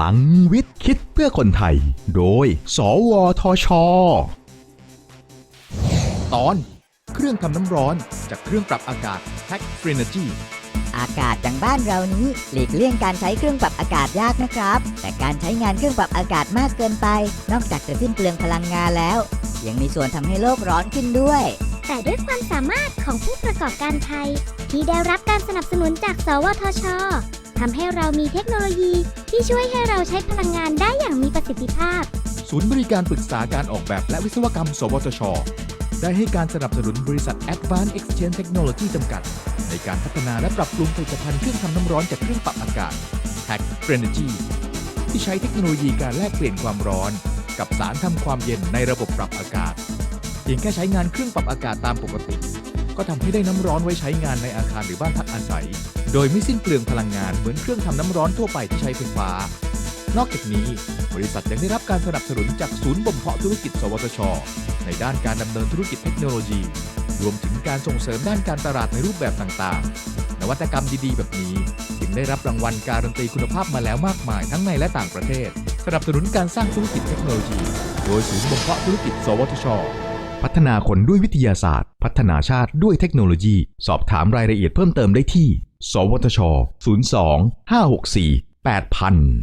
ลังวิทย์คิดเพื่อคนไทย โดย สวทช ตอน เครื่องทำน้ำร้อนจากเครื่องปรับอากาศ Tech f r e n e r g y อากาศอย่างบ้านเรานี้หลีกเลี่ยงการใช้เครื่องปรับอากาศยากนะครับ แต่การใช้งานเครื่องปรับอากาศมากเกินไป นอกจากจะสิ้นเปลืองพลังงานแล้ว ยังมีส่วนทำให้โลกร้อนขึ้นด้วย แต่ด้วยความสามารถของผู้ประกอบการไทย ที่ได้รับการสนับสนุนจาก สวทชทำให้เรามีเทคโนโลยี ที่ช่วยให้เราใช้พลังงานได้อย่างมีประสิทธิภาพ ศูนย์บริการปรึกษาการออกแบบและวิศวกรรม สวทช ได้ให้การสนับสนุนบริษัท Advanced Exchange Technology จำกัด ในการพัฒนาและปรับปรุงผลิตภัณฑ์เครื่องทำน้ำร้อนจากเครื่องปรับอากาศ Tech f e n e r g y ที่ใช้เทคโนโลยีการแลกเปลี่ยนความร้อน กับสารทำความเย็นในระบบปรับอากาศ เพียงแค่ใช้งานเครื่องปรับอากาศตามปกติ ก็ทำให้ได้น้ำร้อนไว้ใช้งานในอาคารหรือบ้านพักอาศัย โดยไม่สิ้นเปลืองพลังงานเหมือนเครื่องทำน้ำร้อนทั่วไปที่ใช้ไฟฟ้า นอกจากนี้บริษัทยังได้รับการสนับสนุนจากศูนย์บ่มเพาะธุรกิจ สวทช ในด้านการดำเนินธุรกิจเทคโนโลยี รวมถึงการส่งเสริมด้านการตลาดในรูปแบบต่างๆ นวัตกรรมดีๆ แบบนี้จึงได้รับรางวัลการันตีคุณภาพมาแล้วมากมายทั้งในและต่างประเทศ สนับสนุนการสร้างธุรกิจเทคโนโลยี โดยศูนย์บ่มเพาะธุรกิจ สวทชพัฒนาคนด้วยวิทยาศาสตร์ พัฒนาชาติด้วยเทคโนโลยี สอบถามรายละเอียดเพิ่มเติมได้ที่ สวทช 02 564 8000